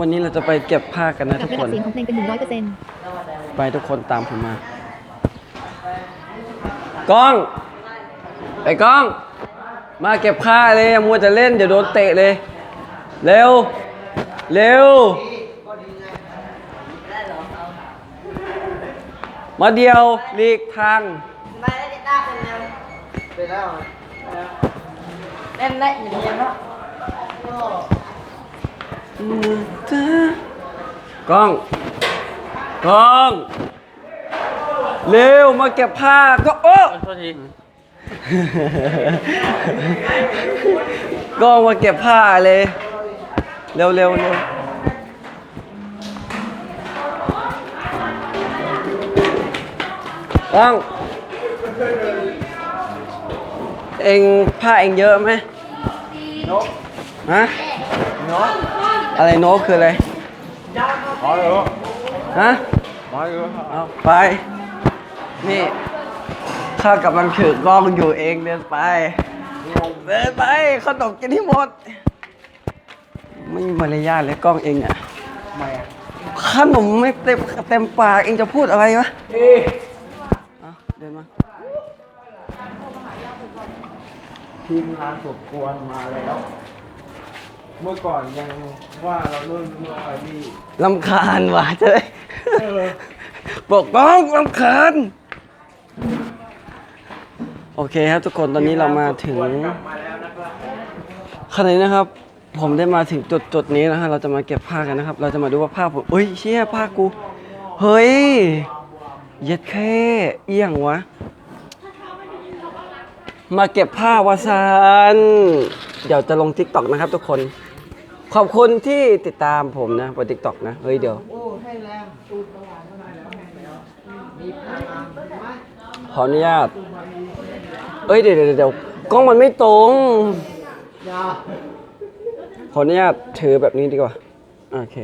วันนี้เราจะไปเก็บผ้ากันนะปรัทุบกระคดับน เสียงของเพลงเป็นหนึ่งร้อยเปอร์เซ็นต์ไปทุกคนตามผมมา กล้องไอ้กล้อง มาเก็บผ้าเลยอย่ามัวจะเล่นเดี๋ยวโดนเตะเลย เร็ว เร็ว มาเดียวหลีกทาง มาได้ติดตามเป็นแล้วเป็นแล้วเล่นได้อยู่ดีเนาะ กล้อง กล้อง เร็วมาเก็บผ้าก็โอ้โทษทีกล้องมาเก็บผ้าเลย เร็วเร็วเร็วกล้อง เองผ้าเองเยอะไหมนกฮะนก อะไรนกคืออะไรอ๋อเหรอฮะมาเหรอเอาไป นี่ ข้ากำลังถือกล้องอยู่เองเดินไป เดินไปขนมกินที่หมด ไม่มีมารยาทเลยกล้องเองอะทำไมอะขนมไม่เต็มเต็มปากเองจะพูดอะไรวะเอ๊ะเอาเดินมาทีมงานสมควรมาแล้ว เมื่อก่อนยังว่าเราเริ่มเมื่อไอ้นี่ลำคาญว่ะจะได้เออบอกกล้องลำคาญ โอเคครับทุกคนตอนนี้เรามาถึง กลับมาแล้วนะครับขณะนี้นะครับ ผมได้มาถึงจุดจุดนี้นะฮะเราจะมาเก็บผ้ากันนะครับ เราจะมาดูว่าผ้าผมเอ้ยเชี่ยผ้ากู เฮ้ยเย็ดแค่เอียงวะ มาเก็บผ้าวาซานเดี๋ยวจะลงทิกตอกนะครับทุกคน ขอบคุณที่ติดตามผมนะบนทิกตอกนะ เฮ้ยเดี๋ยว ขออนุญาต เอ้ยเดี๋ยวเดี๋ยวเดี๋ยวกล้องมันไม่ตรง ขออนุญาตถือแบบนี้ดีกว่า โอเค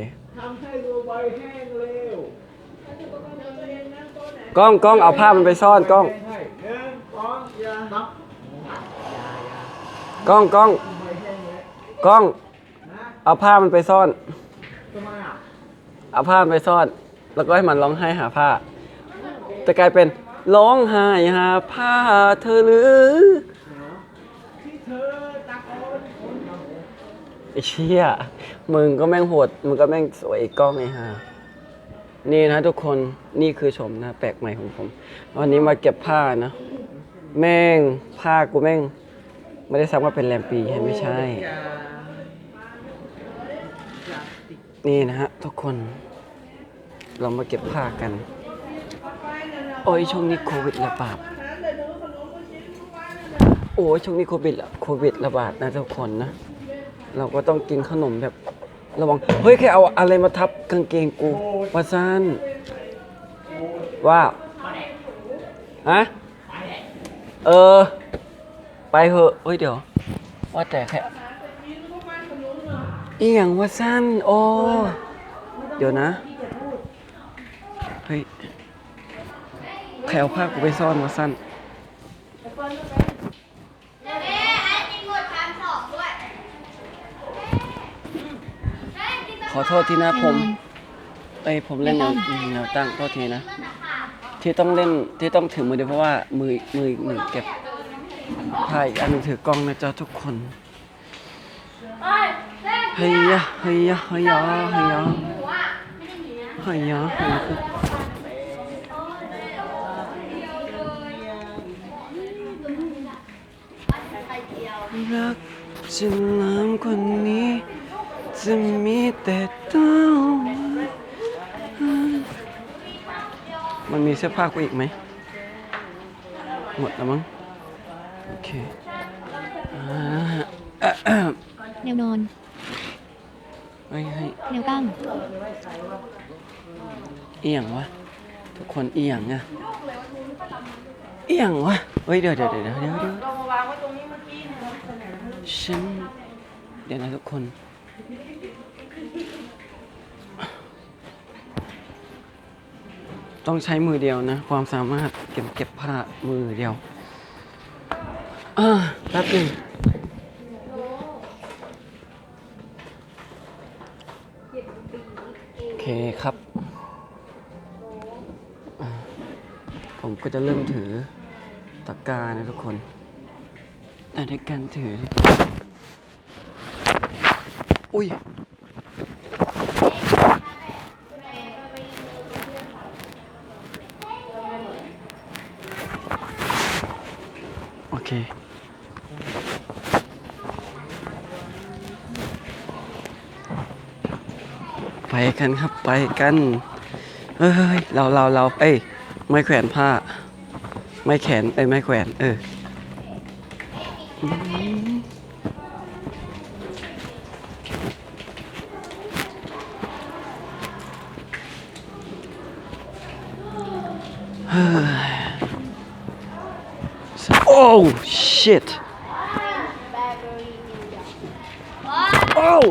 กล้องกล้องเอาผ้ามันไปซ่อนกล้อง กล้องกล้องกล้อง เอาผ้ามันไปซ่อน ทำไมอะเอาผ้ามันไปซ่อน แล้วก็ให้มันร้องไห้หาผ้า จะกลายเป็นร้องไห้หาผ้าเธอหรือที่เธอตะโกนคนทำไอ้เชี่ยมึงก็แม่งโหดมึงก็แม่งสวยไอ้กล้องไอ้ห่านี่นะทุกคนนี่คือชมนะ แปลกใหม่ของผม วันนี้มาเก็บผ้านะ แม่งผ้ากูแม่ง ไม่ได้ซ้ำว่าเป็นแรมปีให้ไม่ใช่ นี่นะฮะทุกคน เรามาเก็บผ้ากัน โอ้ยช่วงนี้โควิดระบาด โอ้ยช่วงนี้โควิดโควิดระบาดนะทุกคนนะ เราก็ต้องกินขนมแบบระวัง เฮ้ยแค่เอาอะไรมาทับกางเกงกูวาซันว่าฮะ เออ ไปเหอะเฮ้ยเดี๋ยว ว่าแต่แค่ อีหยังว่าซันโอ้เดี๋ยวนะเฮ้ยใครเอาผ้ากูไปซ่อนวาซันขอโทษที่นะผมเอ้ยผมเล่นแนวแนวตั้งโทษทีนะ ที่ต้องเล่นที่ต้องถือมือเดียวเพราะว่ามือมือหนึ่งเก็บถ่ายอันหนึงถือกล้องนะจ๊ะทุกคน เฮียเฮียเฮียเฮียเฮียเฮียรักฉันน้ำคนนี้จะมีแต่ตัวมันมีเสื้อผ้ากูอีกไหม หมดแล้วมั้ง โอเคอ่าอะอะแนวนอน เฮ้ยเฮ้ยแนวตั้งเอียงวะทุกคนเอียงอะเอียงวะเฮ้ยเดี๋ยวเดี๋ยวเดี๋ยวเดี๋ยวเดี๋ยวเดี๋ยวเรามาวางไว้ตรงนี้เมื่อกี้เนี่ยฉันเดี๋ยวนะทุกคนต้องใช้มือเดียวนะ ความสามารถเก็บเก็บผ้ามือเดียวอ่าแป๊บหนึง โอ เคครับ ผมก็จะเริ่มถือตะกร้านะทุกคนแต่ในการถือ อุ้ยโอเค ไปกันครับไปกันเฮ้ยเราเราเราเอ้ยไม่แขวนผ้า ไม่แขนเอ้ยไม่แขวน เออโอ้ shit Oh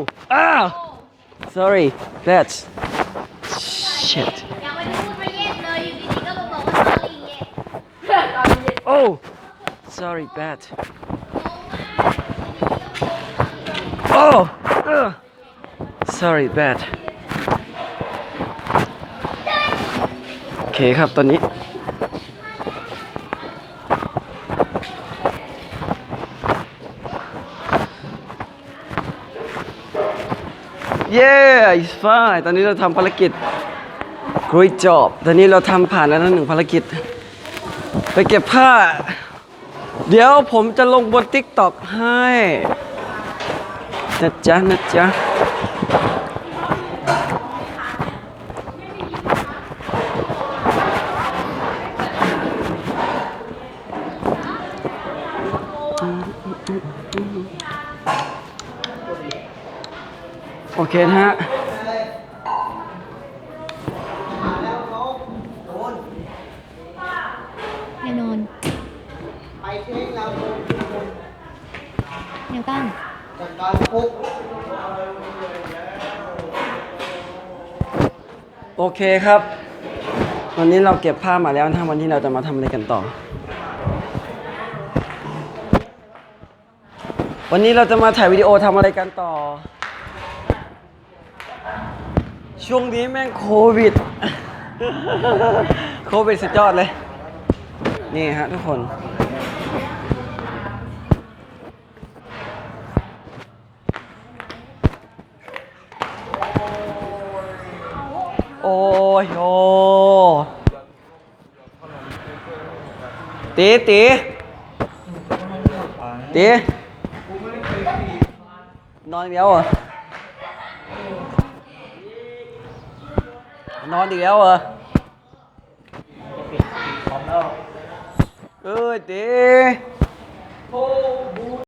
ah sorry that's shit ยังไม่ได้พูดไปเย็นเลยอยู่ดีๆก็มาบอกว่าตอรีเย็น Oh sorry bad Oh uh, sorry bad โอเคครับตอนนี้ เย้ it's fine ตอนนี้เราทำภารกิจ great job ตอนนี้เราทำผ่านแล้วนะหนึ่งภารกิจ ไปเก็บผ้า เดี๋ยวผมจะลงบน TikTok ให้นะจ๊ะนะจ๊ะ โอเคนะฮะแน่นอนไปเช็คเราแนวตั้งจากการคุกโอเคครับ วันนี้เราเก็บผ้ามาแล้วนะวันนี้เราจะมาทำอะไรกันต่อ วันนี้เราจะมาถ่ายวิดีโอทำอะไรกันต่อ ช่วงนี้แม่งโควิด โควิดสุดยอดเลย นี่ฮะทุกคน โอ้ยโอ้ตีตีตีนอนอีกแล้วเหรอ นอนอีกแล้วเหรอเอ้ยตี